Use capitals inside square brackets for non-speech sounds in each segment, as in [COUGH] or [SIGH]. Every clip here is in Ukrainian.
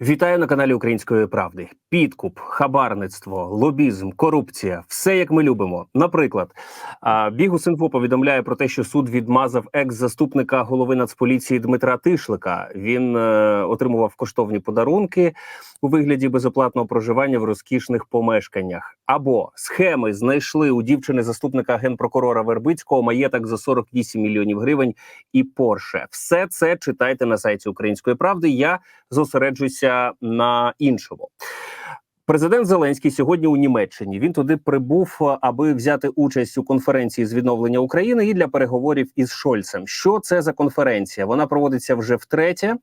Вітаю на каналі Української правди. Підкуп, хабарництво, лобізм, корупція все як ми любимо. Наприклад, Бігус.Інфо повідомляє про те, що суд відмазав екс-заступника голови Нацполіції Дмитра Тишлика. Він е, отримував коштовні подарунки у вигляді безоплатного проживання в розкішних помешканнях. Або схеми знайшли у дівчини заступника генпрокурора Вербицького маєток за 48 мільйонів гривень і Порше. Все це читайте на сайті Української правди. Я на іншому. Президент Зеленський сьогодні у Німеччині. Він туди прибув, е, аби взяти участь у конференції з відновлення України і для переговорів із Шольцем. Що це за конференція? Вона проводиться вже втретє.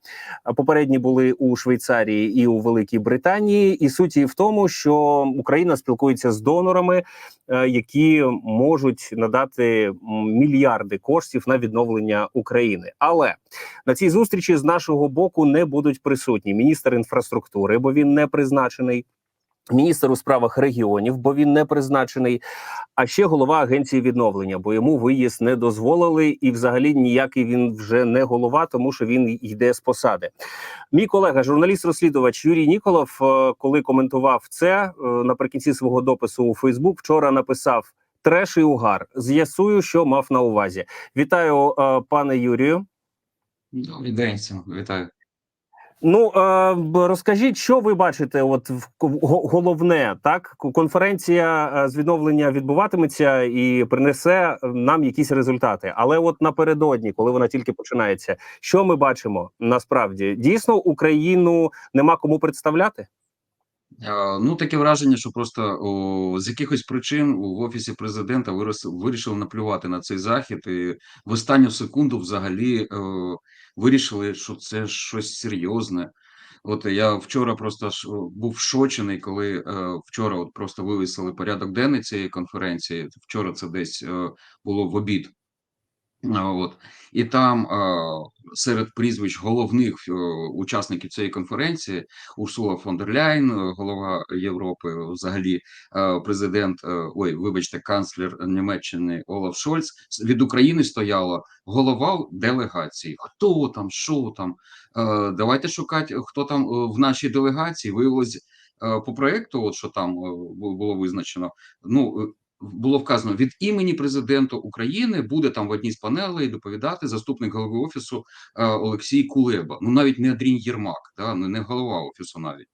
Попередні були у Швейцарії і у Великій Британії. І суть її в тому, що Україна спілкується з донорами, е, які можуть надати мільярди коштів на відновлення України. Але на цій зустрічі з нашого боку не будуть присутні міністр інфраструктури, бо він не призначений. Міністр у справах регіонів, бо він не призначений, а ще голова агенції відновлення, бо йому виїзд не дозволили, і взагалі ніякий він вже не голова, тому що він йде з посади. Мій колега, журналіст-розслідувач Юрій Ніколов, е, коли коментував це е, наприкінці свого допису у Фейсбук, вчора написав треш і угар. З'ясую, що мав на увазі. Вітаю, е, пане Юрію. Добрий день вітаю. Ну е, розкажіть, що ви бачите? От головне, так конференція е, з відновлення відбуватиметься і принесе нам якісь результати. Але от напередодні, коли вона тільки починається, що ми бачимо насправді? Дійсно, Україну нема кому представляти. Е, Ну, таке враження, що просто о, з якихось причин в офісі президента вирос, вирішили наплювати на цей захід, і в останню секунду взагалі е, вирішили, що це щось серйозне. От я вчора просто був шочений, коли е, вчора от просто вивісили порядок денний цієї конференції. Вчора це десь е, було в обід. От і там серед прізвищ головних е, учасників цієї конференції Урсула фон дер Ляйн, е, голова Європи, взагалі е, президент, ой, вибачте, канцлер Німеччини Олаф Шольц. Від України стояла голова делегації. Хто там, що там? Давайте шукати, хто там в нашій делегації. Виявилось по проекту, от що там було визначено. Ну було вказано від імені президента України буде там в одній з панелей доповідати заступник голови офісу е, Олексій Кулеба. Ну навіть не Андрій Єрмак, да, не, голова офісу навіть.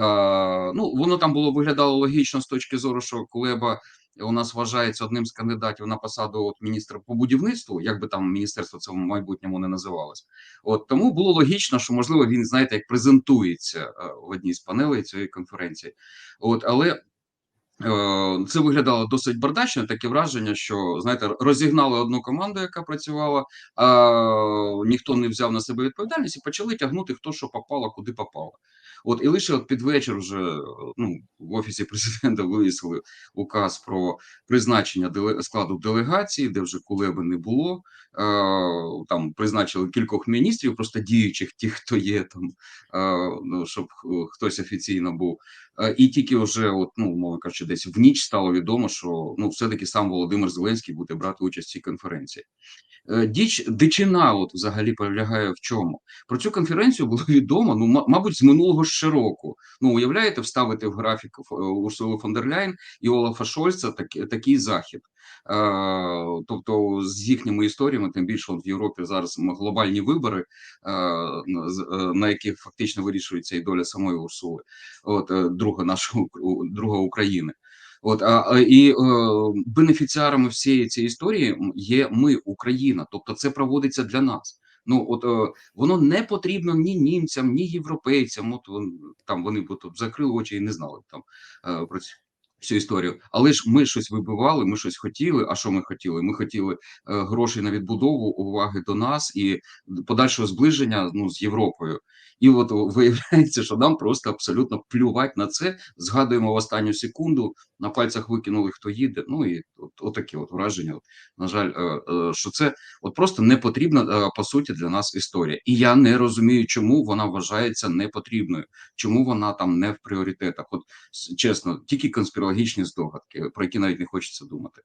Е, ну воно там було виглядало логічно з точки зору, що Кулеба у нас вважається одним з кандидатів на посаду от міністра по будівництву, як би там міністерство це в майбутньому не називалось. От тому було логічно, що можливо він знаєте, як презентується е, в одній з панелей цієї конференції. От але Це виглядало досить бардачно, таке враження, що знаєте, розігнали одну команду, яка працювала, а ніхто не взяв на себе відповідальність і почали тягнути хто що попало, куди попало. От і лише от під вечір вже ну в офісі президента [LAUGHS] вивісили указ про призначення складу делегації, де вже Кулеби не було. Е, Там призначили кількох міністрів, просто діючих, ті, хто є там, е, ну щоб е, хтось офіційно був. Е, І тільки вже, от, ну, мовно кажучи, десь в ніч стало відомо, що ну, все-таки сам Володимир Зеленський буде брати участь в цій конференції. Е, Діч дичина, от взагалі полягає в чому? Про цю конференцію було [LAUGHS] відомо, ну, ма- мабуть, з минулого ще року. Ну, уявляєте, вставити в графік е, Урсули фон дер Ляйн і Олафа Шольца так, такий захід. Е, тобто, з їхніми історіями, тим більше от в Європі зараз глобальні вибори, на яких фактично вирішується і доля самої Урсули от друга нашого друга України. От а, і е, бенефіціарами всієї цієї історії є ми, Україна. Тобто, це проводиться для нас. Ну от е, воно не потрібно ні німцям, ні європейцям. От там вони б закрили очі і не знали там е, про всю історію. Але ж ми щось вибивали, ми щось хотіли. А що ми хотіли? Ми хотіли е, грошей на відбудову, уваги до нас і подальшого зближення ну з Європою. І от [LAUGHS] виявляється, що нам просто абсолютно плювати на це. Згадуємо в останню секунду, на пальцях викинули, хто їде. Ну і от, от таке от враження. От, на жаль, е, е, що це от просто не потрібна по суті для нас історія. І я не розумію, чому вона вважається непотрібною, чому вона там не в пріоритетах. От чесно, тільки конспірологічні здогадки, про які навіть не хочеться думати.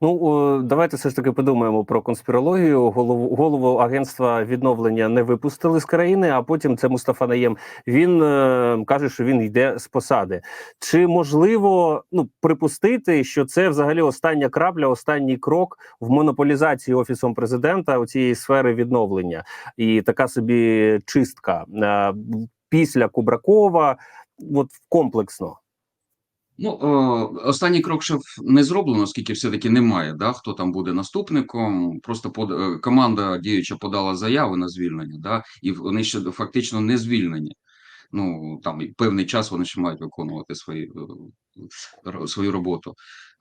Ну давайте все ж таки подумаємо про конспірологію. Голову голову агентства відновлення не випустили з країни, а потім це Мустафа Наєм. Він е, каже, що він йде з посади. Чи можливо ну припустити, що це взагалі остання крапля, останній крок в монополізації офісом президента у цієї сфери відновлення, і така собі чистка е, після Кубракова, от комплексно. Ну, о, останній крок ще не зроблено, оскільки все-таки немає, да, хто там буде наступником. Просто под, е, команда діюча подала заяви на звільнення, да, і вони ще фактично не звільнені. Ну, там певний час вони ще мають виконувати свої, е, свою роботу.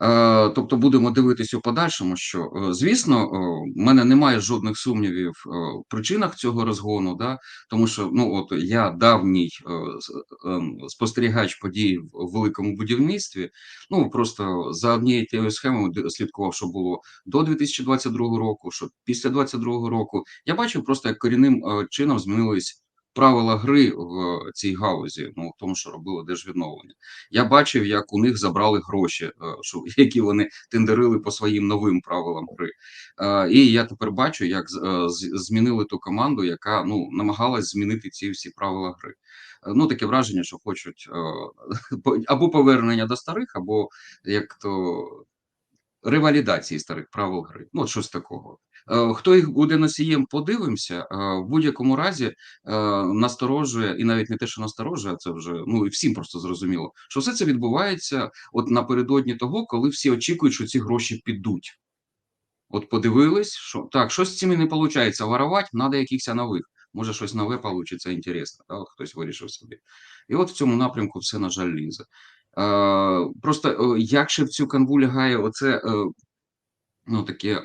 Е, тобто будемо дивитися у подальшому, що, е, звісно, е, в мене немає жодних сумнівів е, в причинах цього розгону, да, тому що ну, от я давній е, ем, спостерігач подій в великому будівництві. Ну просто за однією тією схемою слідкував, що було до 2022 року, що після 2022 року. Я бачив просто, як корінним е, чином змінились правила гри в цій галузі, ну в тому, що робило держвідновлення. Я бачив, як у них забрали гроші, е, [LAUGHS] які вони тендерили по своїм новим правилам гри. Е, І я тепер бачу, як е, змінили ту команду, яка ну намагалась змінити ці всі правила гри. Ну, таке враження, що хочуть [LAUGHS] або повернення до старих, або як то ревалідації старих правил гри. Ну, щось такого. Е, Хто їх буде носієм, подивимося. Е, В будь-якому разі е, насторожує, і навіть не те, що насторожує, це вже ну і всім просто зрозуміло, що все це відбувається от напередодні того, коли всі очікують, що ці гроші підуть. От подивились, що так, щось з цими не виходить воровати, треба якихось нових. Може, щось нове вийде, інтересно, да? хтось вирішив собі. І от в цьому напрямку все, на жаль, лізе. Е, просто як ще в цю канву лягає оце е, ну, таке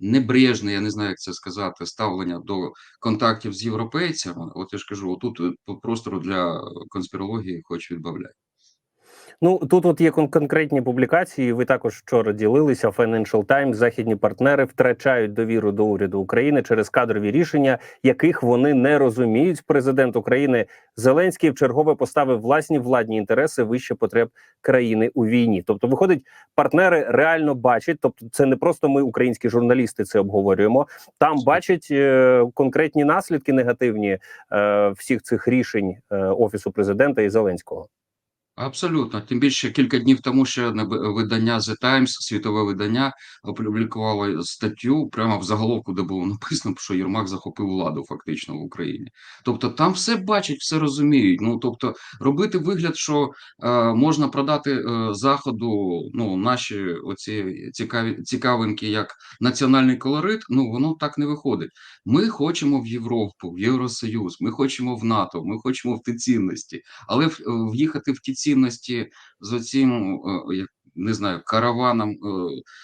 небрежне, я не знаю, як це сказати, ставлення до контактів з європейцями. От я ж кажу, отут е, по простору для конспірології хоч відбавляй. Ну тут от є кон- конкретні публікації. Ви також вчора ділилися. Financial Times, західні партнери втрачають довіру до уряду України через кадрові рішення, яких вони не розуміють. Президент України Зеленський вчергове поставив власні владні інтереси вище потреб країни у війні. Тобто, виходить, партнери реально бачать. Тобто, це не просто ми, українські журналісти, це обговорюємо. Там бачать е, конкретні наслідки негативні е, всіх цих рішень е, офісу президента і Зеленського. Абсолютно. Тим більше кілька днів тому ще видання The Times, світове видання, опублікувало статтю прямо в заголовку, де було написано, що Єрмак захопив владу фактично в Україні. Тобто там все бачать, все розуміють. Ну тобто, робити вигляд, що е, можна продати е, заходу ну наші оці цікаві цікавинки, як національний колорит. Ну воно так не виходить. Ми хочемо в Європу, в Євросоюз, ми хочемо в НАТО, ми хочемо в ті цінності. Але в- е, в'їхати в ті цінності з оцім, е, не знаю, караваном е,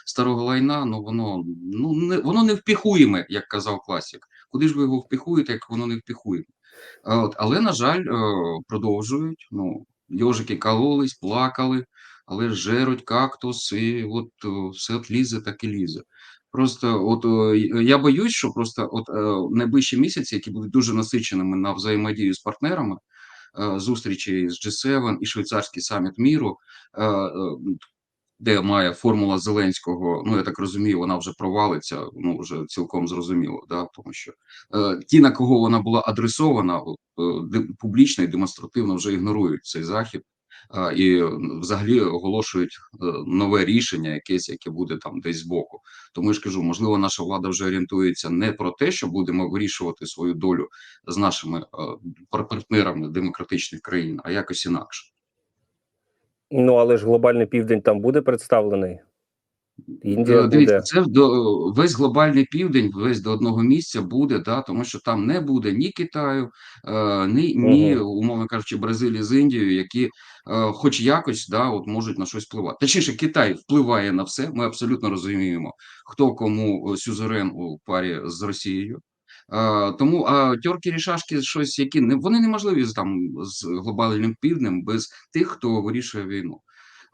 старого лайна, ну воно ну не воно не впіхуєме, як казав класик. Куди ж ви його впіхуєте, як воно не впіхуєме? От, але на жаль, е, продовжують. Ну йожики кололись, плакали, але жеруть кактус, і от все от лізе, так і лізе. Просто от я боюсь, що просто от найближчі місяці, які будуть дуже насиченими на взаємодію з партнерами зустрічі з G7 і швейцарський саміт міру, е, е, де має формула Зеленського. Ну я так розумію, вона вже провалиться. Ну вже цілком зрозуміло, да, тому що е, ті, на кого вона була адресована, е, публічно і демонстративно вже ігнорують цей захід. І взагалі оголошують е, нове рішення, якесь, яке буде там десь збоку. Тому я ж кажу, можливо, наша влада вже орієнтується не про те, що будемо вирішувати свою долю з нашими е, партнерами демократичних країн, а якось інакше. Ну але ж глобальний південь там буде представлений. Індія Е, Дивіться, буде. це до весь глобальний південь, весь до одного місця буде, да, тому що там не буде ні Китаю, е, ні, ні Мгм. умовно кажучи, Бразилії з Індією, які, е, хоч якось, да, от можуть на щось впливати. Точніше, Китай впливає на все. Ми абсолютно розуміємо, хто кому сюзерен у парі з Росією. Тому а тьорки рішашки щось, які не вони неможливі там з глобальним півднем без тих, хто вирішує війну.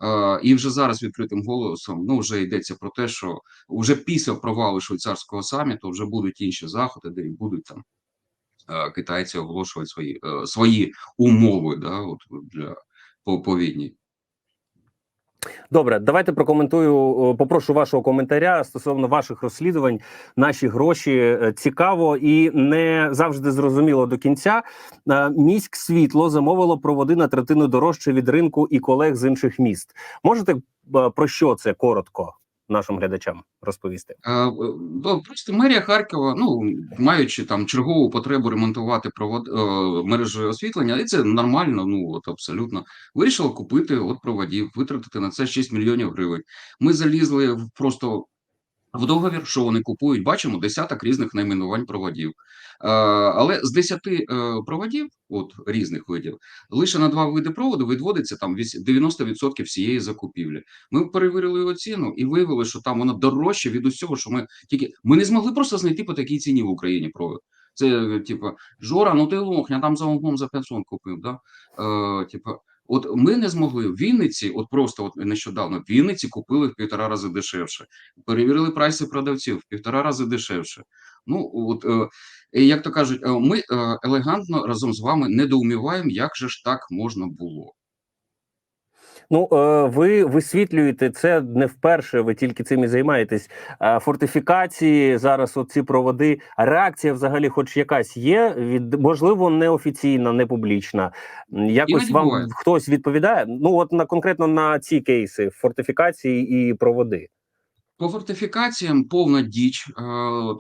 Е, І вже зараз відкритим голосом ну вже йдеться про те, що вже після провалу швейцарського саміту вже будуть інші заходи, де і будуть там е, китайці оголошувати свої е, свої умови, да, от для по, по. Добре, давайте прокоментую. Попрошу вашого коментаря стосовно ваших розслідувань. Наші гроші Е, цікаво і не завжди зрозуміло до кінця. Е, Міськ світло замовило проводи на третину дорожче від ринку і колег з інших міст. Можете е, про що це коротко нашим глядачам розповісти? Е, Просто мерія Харкова, ну маючи там чергову потребу ремонтувати провод е, мережі освітлення, і це нормально. Ну от абсолютно вирішила купити от проводів, витратити на це 6 мільйонів гривень. Ми залізли просто в договір, що вони купують. Бачимо десяток різних найменувань проводів. Е, але з 10 е, проводів, от різних видів, лише на два види проводу відводиться там вісь- 90% всієї закупівлі. Ми перевірили його ціну і виявили, що там воно дорожче від усього, що ми тільки ми не змогли просто знайти по такій ціні в Україні провод. Це типу, Жора, ну ти лох, я там за углом за 500 купив. Да? Е, типу, от ми не змогли в Вінниці, от просто от нещодавно в Вінниці купили в півтора рази дешевше. Перевірили прайси продавців в півтора рази дешевше. Ну от е, як то кажуть, е, ми е, елегантно разом з вами недоуміваємо, як же ж так можна було. Ну, е, ви висвітлюєте це не вперше. Ви тільки цим і займаєтесь. Е, Фортифікації зараз, оці проводи. Реакція, взагалі, хоч якась є, від можливо, неофіційна, не публічна. Якось вам буває. хтось відповідає. Ну, от на конкретно на ці кейси фортифікації і проводи. По фортифікаціям повна діч. е,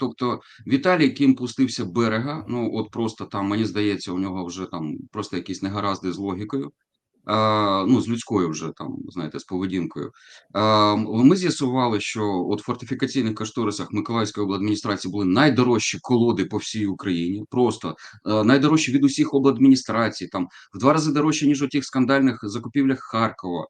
Тобто Віталій Кім пустився берега. Ну от просто там мені здається, у нього вже там просто якісь негаразди з логікою. Ну, з людською вже там, знаєте, з поведінкою. Ми з'ясували, що от в фортифікаційних кошторисах Миколаївської обладміністрації були найдорожчі колоди по всій Україні. Просто найдорожчі від усіх обладміністрацій, там в два рази дорожче, ніж у тих скандальних закупівлях Харкова.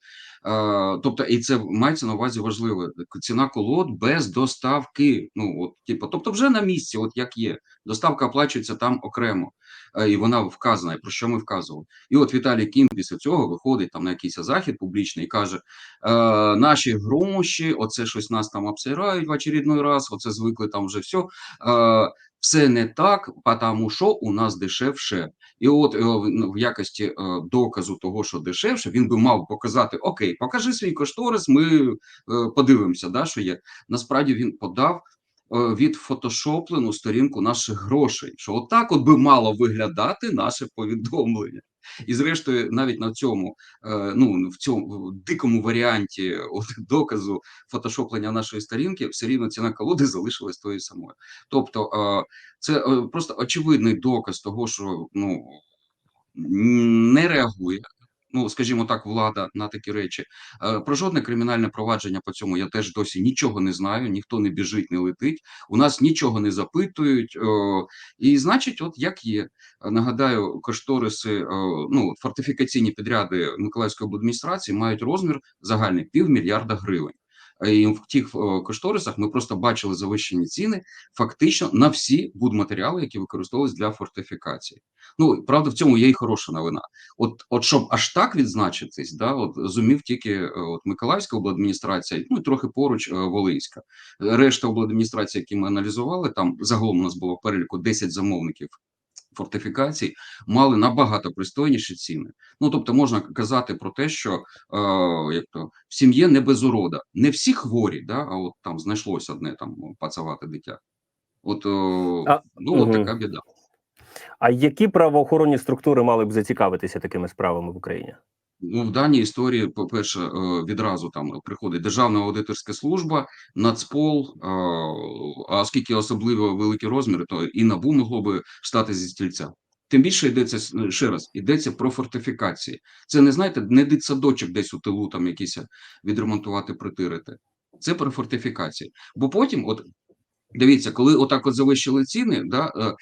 Е, Тобто, і це мається на увазі важливо. Ціна колод без доставки. Ну от, типу, тобто, вже на місці, от як є, доставка оплачується там окремо, Е, і вона вказана, про що ми вказували. І от Віталій Кім після цього виходить там на якийсь захід публічний і каже: е, наші гроші, оце щось нас там обсирають в очередной раз, оце звикли там вже все. Все не так, тому що у нас дешевше. І от е, в ну, якості е, доказу того, що дешевше, він би мав показати: Окей, покажи свій кошторис, ми е, подивимося, да, що є. Насправді він подав е, від фотошоплену сторінку наших грошей. Що отак от би мало виглядати наше повідомлення. І зрештою, навіть на цьому, е, ну в цьому дикому варіанті от, доказу фотошоплення нашої сторінки, все рівно ціна колоди залишилась тою самою. Тобто, е, це е, просто очевидний доказ того, що ну не реагує. Ну, скажімо так, влада на такі речі. Е, Про жодне кримінальне провадження по цьому я теж досі нічого не знаю, ніхто не біжить, не летить. У нас нічого не запитують. І значить, от як є. Нагадаю, кошториси, ну фортифікаційні підряди Миколаївської обладміністрації мають розмір загальний півмільярда гривень. Е, І в тих е, кошторисах ми просто бачили завищені ціни фактично на всі будматеріали, які використовувалися для фортифікації. Ну правда, в цьому є і хороша новина. От, от щоб аж так відзначитись, да, от зумів тільки е, от Миколаївська обладміністрація, ну і трохи поруч Волинська. Решта обладміністрацій, які ми аналізували, там загалом у нас було переліку 10 замовників фортифікацій, мали набагато пристойніші ціни. Ну тобто, можна казати про те, що е, як то в сім'ї не без урода. Не всі хворі, да, а от там знайшлося одне там пацавати дитя. От, о, А, ну, от така біда. А які правоохоронні структури мали б зацікавитися такими справами в Україні? Ну, в даній історії, по-перше, е, відразу там приходить Державна аудиторська служба, Нацпол, е, а оскільки особливо великі розміри, то і НАБУ могло би стати зі стільця. Тим більше йдеться ще раз, йдеться про фортифікації. Це не знаєте, не дитсадочок десь у тилу там якийсь відремонтувати, притирити. Це про фортифікації. Бо потім, от Дивіться, коли отак от завищили ціни, да, е,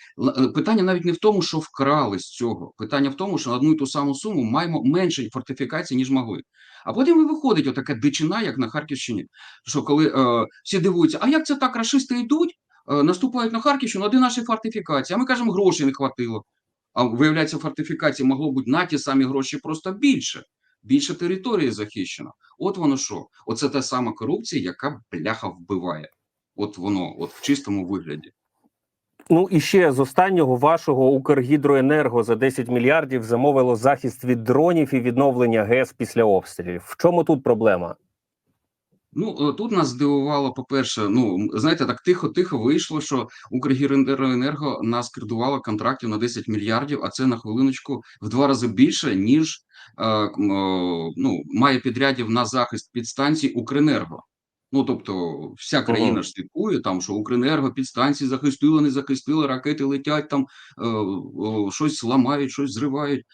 е, питання навіть не в тому, що вкрали з цього. Питання в тому, що на одну і ту саму суму маємо менше фортифікацій, ніж могли. А потім і виходить отака дичина, як на Харківщині. Що коли е, всі дивуються, а як це так, рашисти йдуть, е, наступають на Харківщину, де наші фортифікації? А ми кажемо, грошей не хватило. А виявляється, фортифікації могло бути на ті самі гроші просто більше. Більше території захищено. От воно що? Оце та сама корупція, яка бляха вбиває. От воно, от в чистому вигляді. Ну і ще з останнього вашого Укргідроенерго за 10 мільярдів замовило захист від дронів і відновлення ГЕС після обстрілів. В чому тут проблема? Ну, е, тут нас здивувало, по-перше, ну, знаєте, так тихо-тихо вийшло, що Укргідроенерго нас кредувало контрактів на 10 мільярдів, а це на хвилиночку в два рази більше, ніж е, е, ну, має підрядів на захист підстанцій Укренерго. Ну, тобто, вся країна ж слідкує, там, що Укренерго підстанції захистили, не захистили, ракети летять, там, е, о, щось ламають, щось зривають, е,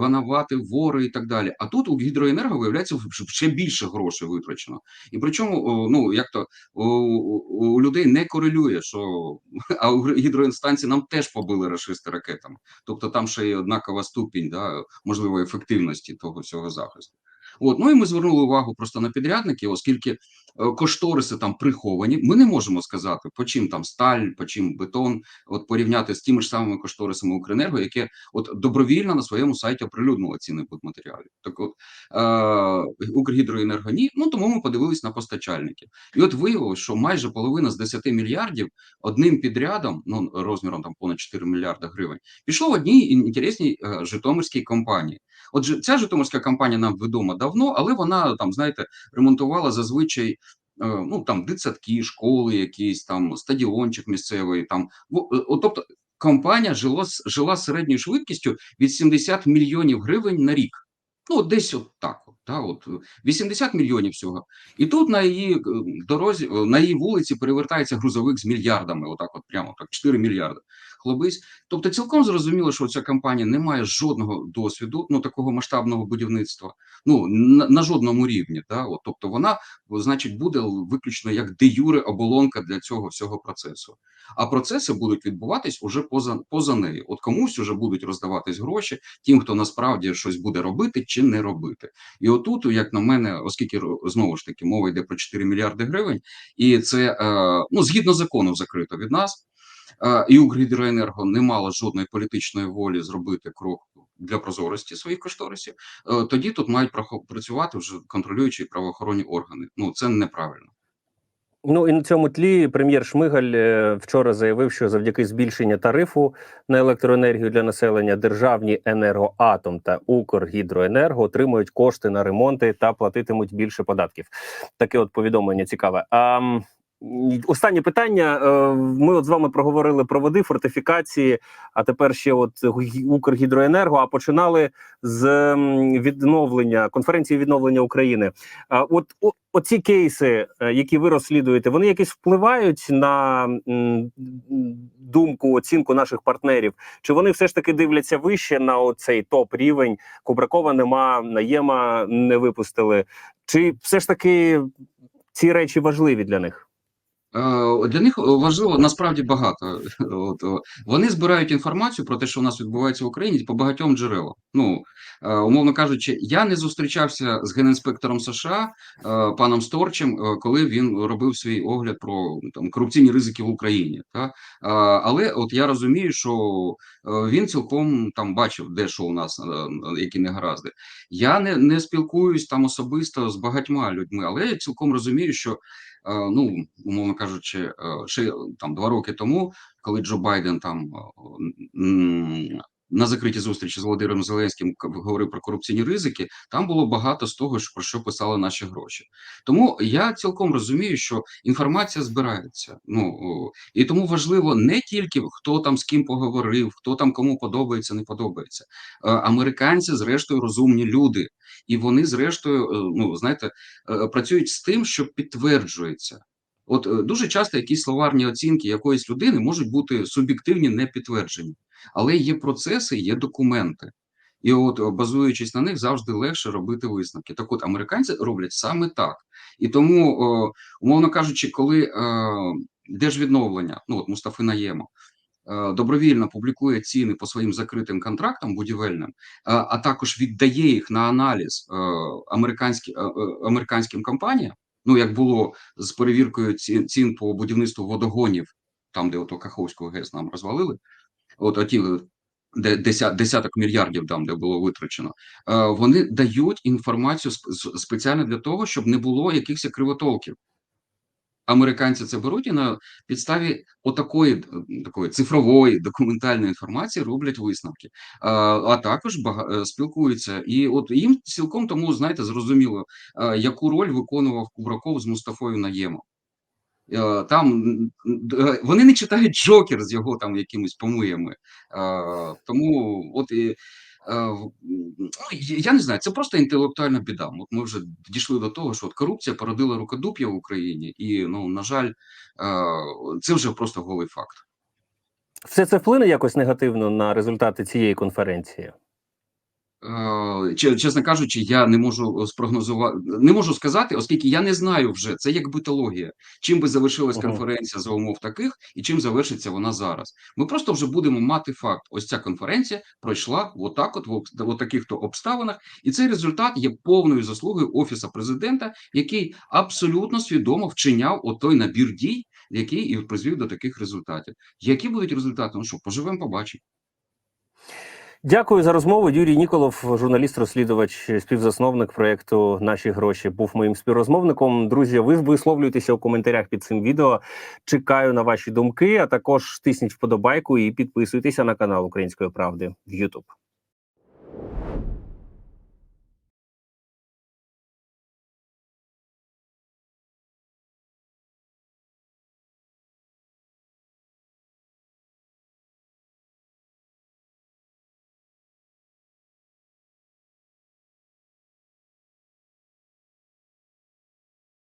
винувати, вори і так далі. А тут у Гідроенерго, виявляється, ще більше грошей витрачено. І причому, ну, як то, у, у, у людей не корелює, що [LAUGHS] а у гідроінстанції нам теж побили рашисти ракетами. Тобто там ще є однакова ступінь, да, можливо, ефективності того всього захисту. От, ну і ми звернули увагу просто на підрядників, оскільки е, кошториси там приховані. Ми не можемо сказати, по чим там сталь, по чим бетон, от порівняти з тими ж самими кошторисами Укренерго, яке от добровільно на своєму сайті оприлюднило ціни будматеріалів. Так от е, Укргідроенерго ні, ну тому ми подивились на постачальників. І от виявилось, що майже половина з 10 мільярдів одним підрядом, ну розміром там понад 4 мільярда гривень, пішло в одній інтересній е, житомирській компанії. Отже, ця житомирська компанія нам відома давно, але вона там, знаєте, ремонтувала зазвичай. е, Ну там дитсадки, школи, якісь там стадіончик місцевий. Там Во- е, тобто компанія жила жила середньою швидкістю від 70 мільйонів гривень на рік. Ну, десь от так. От, та, от, е, 80 мільйонів всього. І тут на її е, дорозі, на її вулиці перевертається грузовик з мільярдами. Отак, от прямо так, 4 мільярди. Хлобись. Тобто, цілком зрозуміло, що ця компанія не має жодного досвіду, ну такого масштабного будівництва, ну на, на жодному рівні. Та, от, тобто, вона, значить, буде виключно як де юре оболонка для цього всього процесу. А процеси будуть відбуватись уже поза, поза нею. От комусь вже будуть роздаватись гроші, тим, хто насправді щось буде робити чи не робити. І отут, як на мене, оскільки знову ж таки мова йде про 4 мільярди гривень, і це е, ну згідно закону закрито від нас. І Укргідроенерго не мало жодної політичної волі зробити крок для прозорості своїх кошторисів. е, Тоді тут мають працювати вже контролюючі правоохоронні органи. Ну це неправильно. Ну і на цьому тлі прем'єр Шмигаль е, вчора заявив, що завдяки збільшенню тарифу на електроенергію для населення державні енергоатом та Укргідроенерго отримують кошти на ремонти та платитимуть більше податків. Таке от повідомлення цікаве. А останнє питання. Е, Ми от з вами проговорили про води, фортифікації, а тепер ще от Гі- Укргідроенерго. А починали з відновлення конференції відновлення України. От оці кейси, е, які ви розслідуєте, вони якось впливають на думку, оцінку наших партнерів? Чи вони все ж таки дивляться вище на оцей топ рівень? Кубракова нема, наєма не випустили. Чи все ж таки ці речі важливі для них? Е, Для них важливо насправді багато. [LAUGHS] От, вони збирають інформацію про те, що у нас відбувається в Україні по багатьом джерелам. Ну, е, умовно кажучи, я не зустрічався з генінспектором США е, паном Сторчем, е, коли він робив свій огляд про там корупційні ризики в Україні. Та? Е, Але от я розумію, що е, він цілком там бачив, де що у нас, е, які негаразди. Я не, не спілкуюсь там особисто з багатьма людьми, але я цілком розумію, що Е, ну, умовно кажучи, е, ще там два роки тому, коли Джо Байден там е, на закритій зустрічі з Володимиром Зеленським говорив про корупційні ризики, там було багато з того, про що писали наші гроші. Тому я цілком розумію, що інформація збирається. Ну і тому важливо не тільки хто там з ким поговорив, хто там кому подобається, не подобається. Е, Американці, зрештою, розумні люди, і вони, зрештою, е, ну знаєте, е, працюють з тим, що підтверджується. От е, дуже часто якісь словарні оцінки якоїсь людини можуть бути суб'єктивні, не підтверджені, але є процеси, є документи. І от, е, базуючись на них, завжди легше робити висновки. Так от американці роблять саме так. І тому, о, умовно кажучи, коли е, держвідновлення, ну от Мустафи Наєма, добровільно публікує ціни по своїм закритим контрактам будівельним, а також віддає їх на аналіз американські, е, американським компаніям. Ну, як було з перевіркою цін, цін по будівництву водогонів, там, де ото Каховського ГЕС нам розвалили, от оті е, де деся- десяток мільярдів там, де було витрачено, е, вони дають інформацію сп- спеціально для того, щоб не було якихось кривотолків. Американці це беруть і на підставі отакої е, такої цифрової документальної інформації роблять висновки, а, а також бага, е, спілкуються. І от їм цілком тому знаєте зрозуміло, е, яку роль виконував Кубраков з Мустафою Наємом. Там вони не читають Джокер з його там якимись помиями. Тому от і. Ну, я не знаю, це просто інтелектуальна біда. От ми вже дійшли до того, що от корупція породила рукодуп'я в Україні, і ну на жаль, е, це вже просто голий факт. Все це вплине якось негативно на результати цієї конференції. Е, че- Чесно кажучи, я не можу спрогнозувати, не можу сказати, оскільки я не знаю вже це як битологія. Чим би завершилась конференція за умов таких, і чим завершиться вона зараз. Ми просто вже будемо мати факт. Ось ця конференція пройшла отак, от в таких то обставинах, і цей результат є повною заслугою офіса президента, який абсолютно свідомо вчиняв отой набір дій, який і призвів до таких результатів. Які будуть результати? Ну що, поживемо, побачимо. Дякую за розмову. Юрій Ніколов, журналіст-розслідувач, співзасновник проєкту Наші гроші, був моїм співрозмовником. Друзі, ви висловлюєтеся у коментарях під цим відео. Чекаю на ваші думки. А також тисніть вподобайку і підписуйтеся на канал Української правди в YouTube.